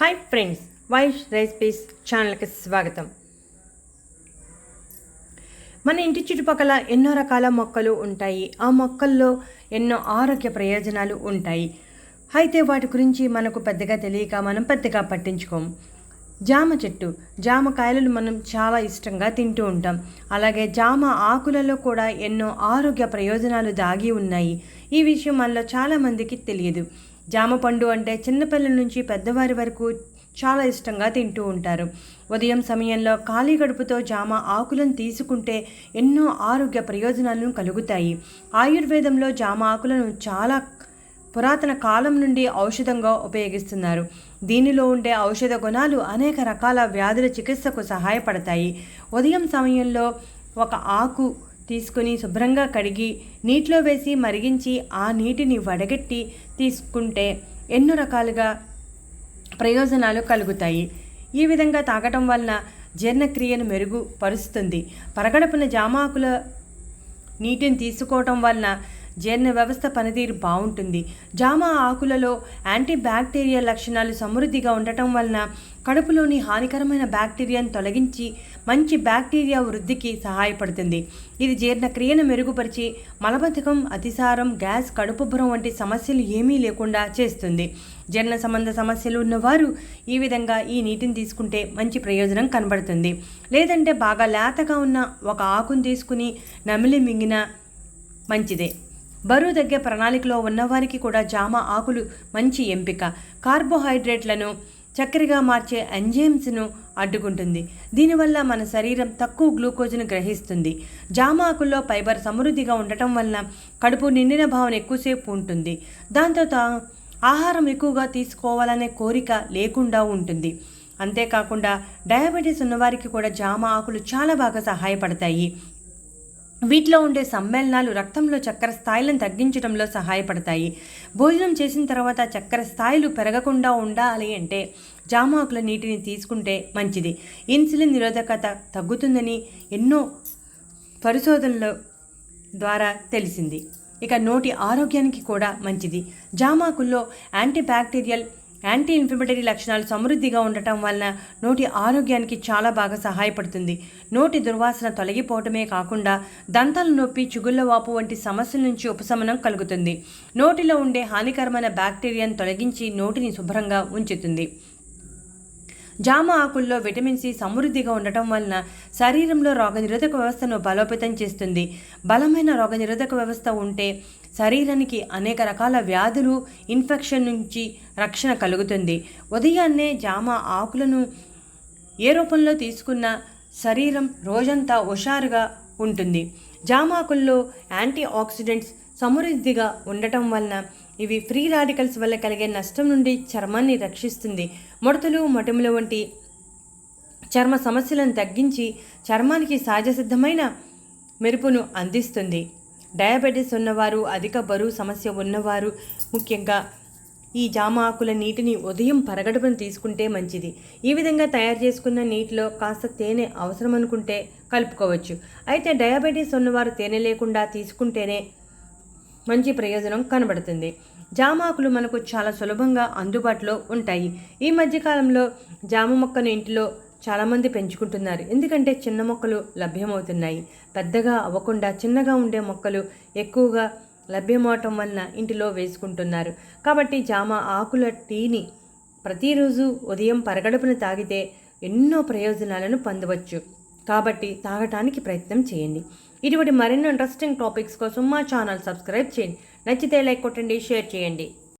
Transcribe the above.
Hi friends Vaish recipes ఛానల్కి స్వాగతం. మన ఇంటి చుట్టుపక్కల ఎన్నో రకాల మొక్కలు ఉంటాయి. ఆ మొక్కల్లో ఎన్నో ఆరోగ్య ప్రయోజనాలు ఉంటాయి. అయితే వాటి గురించి మనకు పెద్దగా తెలియక మనం పెద్దగా పట్టించుకోం. జామ చెట్టు జామకాయలను మనం చాలా ఇష్టంగా తింటూ ఉంటాం. అలాగే జామ ఆకులలో కూడా ఎన్నో ఆరోగ్య ప్రయోజనాలు దాగి ఉన్నాయి. ఈ విషయం మనలో చాలామందికి తెలియదు. జామ పండు అంటే చిన్నపిల్లల నుంచి పెద్దవారి వరకు చాలా ఇష్టంగా తింటూ ఉంటారు. ఉదయం సమయంలో ఖాళీ గడుపుతో జామ ఆకులను తీసుకుంటే ఎన్నో ఆరోగ్య ప్రయోజనాలను కలుగుతాయి. ఆయుర్వేదంలో జామ ఆకులను చాలా పురాతన కాలం నుండి ఔషధంగా ఉపయోగిస్తున్నారు. దీనిలో ఉండే ఔషధ గుణాలు అనేక రకాల వ్యాధుల చికిత్సకు సహాయపడతాయి. ఉదయం సమయంలో ఒక ఆకు తీసుకుని శుభ్రంగా కడిగి నీటిలో వేసి మరిగించి ఆ నీటిని వడగట్టి తీసుకుంటే ఎన్నో రకాలుగా ప్రయోజనాలు కలుగుతాయి. ఈ విధంగా తాగటం వలన జీర్ణక్రియను మెరుగుపరుస్తుంది. పరగడపున జామాకుల నీటిని తీసుకోవటం వలన జీర్ణ వ్యవస్థ పనితీరు బాగుంటుంది. జామ ఆకులలో యాంటీ బ్యాక్టీరియా లక్షణాలు సమృద్ధిగా ఉండటం వలన కడుపులోని హానికరమైన బ్యాక్టీరియాను తొలగించి మంచి బ్యాక్టీరియా వృద్ధికి సహాయపడుతుంది. ఇది జీర్ణక్రియను మెరుగుపరిచి మలబద్ధకం అతిసారం గ్యాస్ కడుపుబ్బరం వంటి సమస్యలు ఏమీ లేకుండా చేస్తుంది. జీర్ణ సంబంధ సమస్యలు ఉన్నవారు ఈ విధంగా ఈ నీటిని తీసుకుంటే మంచి ప్రయోజనం కనబడుతుంది. లేదంటే బాగా లేతగా ఉన్న ఒక ఆకును తీసుకుని నమిలి మింగిన మంచిదే. బరువు తగ్గే ప్రణాళికలో ఉన్నవారికి కూడా జామ ఆకులు మంచి ఎంపిక. కార్బోహైడ్రేట్లను చక్కెరగా మార్చే ఎంజైమ్స్ను అడ్డుకుంటుంది. దీనివల్ల మన శరీరం తక్కువ గ్లూకోజ్ను గ్రహిస్తుంది. జామ ఆకుల్లో ఫైబర్ సమృద్ధిగా ఉండటం వలన కడుపు నిండిన భావన ఎక్కువసేపు ఉంటుంది. దాంతో ఆహారం ఎక్కువగా తీసుకోవాలనే కోరిక లేకుండా ఉంటుంది. అంతేకాకుండా డయాబెటీస్ ఉన్నవారికి కూడా జామ ఆకులు చాలా బాగా సహాయపడతాయి. వీటిలో ఉండే సమ్మేళనాలు రక్తంలో చక్కెర స్థాయిలను తగ్గించడంలో సహాయపడతాయి. భోజనం చేసిన తర్వాత చక్కెర స్థాయిలు పెరగకుండా ఉండాలి అంటే జామాకుల నీటిని తీసుకుంటే మంచిది. ఇన్సులిన్ నిరోధకత తగ్గుతుందని ఎన్నో పరిశోధనల ద్వారా తెలిసింది. ఇక నోటి ఆరోగ్యానికి కూడా మంచిది. జామాకుల్లో యాంటీబ్యాక్టీరియల్ యాంటీ ఇన్ఫ్లమేటరీ లక్షణాలు సమృద్ధిగా ఉండటం వలన నోటి ఆరోగ్యానికి చాలా బాగా సహాయపడుతుంది. నోటి దుర్వాసన తొలగిపోవటమే కాకుండా దంతాల నొప్పి చుగుళ్ళ వాపు వంటి సమస్యల నుంచి ఉపశమనం కలుగుతుంది. నోటిలో ఉండే హానికరమైన బ్యాక్టీరియాను తొలగించి నోటిని శుభ్రంగా ఉంచుతుంది. జామ ఆకుల్లో విటమిన్ సి సమృద్ధిగా ఉండటం వలన శరీరంలో రోగనిరోధక వ్యవస్థను బలోపేతం చేస్తుంది. బలమైన రోగనిరోధక వ్యవస్థ ఉంటే శరీరానికి అనేక రకాల వ్యాధులు ఇన్ఫెక్షన్ నుంచి రక్షణ కలుగుతుంది. ఉదయాన్నే జామ ఆకులను ఏ రూపంలో తీసుకున్న శరీరం రోజంతా హుషారుగా ఉంటుంది. జామాకుల్లో యాంటీ ఆక్సిడెంట్స్ సమృద్ధిగా ఉండటం వలన ఇవి ఫ్రీ రాడికల్స్ వల్ల కలిగే నష్టం నుండి చర్మాన్ని రక్షిస్తుంది. ముడతలు మటుములు వంటి చర్మ సమస్యలను తగ్గించి చర్మానికి సహజసిద్ధమైన మెరుపును అందిస్తుంది. డయాబెటీస్ ఉన్నవారు అధిక బరువు సమస్య ఉన్నవారు ముఖ్యంగా ఈ జామ ఆకుల నీటిని ఉదయం పరగడుపున తీసుకుంటే మంచిది. ఈ విధంగా తయారు చేసుకున్న నీటిలో కాస్త తేనె అవసరం అనుకుంటే కలుపుకోవచ్చు. అయితే డయాబెటీస్ ఉన్నవారు తేనె లేకుండా తీసుకుంటేనే మంచి ప్రయోజనం కనబడుతుంది. జామాకులు మనకు చాలా సులభంగా అందుబాటులో ఉంటాయి. ఈ మధ్యకాలంలో జామ మొక్కను ఇంటిలో చాలామంది పెంచుకుంటున్నారు. ఎందుకంటే చిన్న మొక్కలు లభ్యమవుతున్నాయి. పెద్దగా అవ్వకుండా చిన్నగా ఉండే మొక్కలు ఎక్కువగా లభ్యమవటం వలన ఇంటిలో వేసుకుంటున్నారు. కాబట్టి జామ ఆకుల టీని ప్రతిరోజు ఉదయం పరగడుపున తాగితే ఎన్నో ప్రయోజనాలను పొందవచ్చు. కాబట్టి తాగటానికి ప్రయత్నం చేయండి. ఇటువంటి మరిన్ని ఇంట్రెస్టింగ్ టాపిక్స్ కోసం మా ఛానల్ సబ్స్క్రైబ్ చేయండి. నచ్చితే లైక్ కొట్టండి షేర్ చేయండి.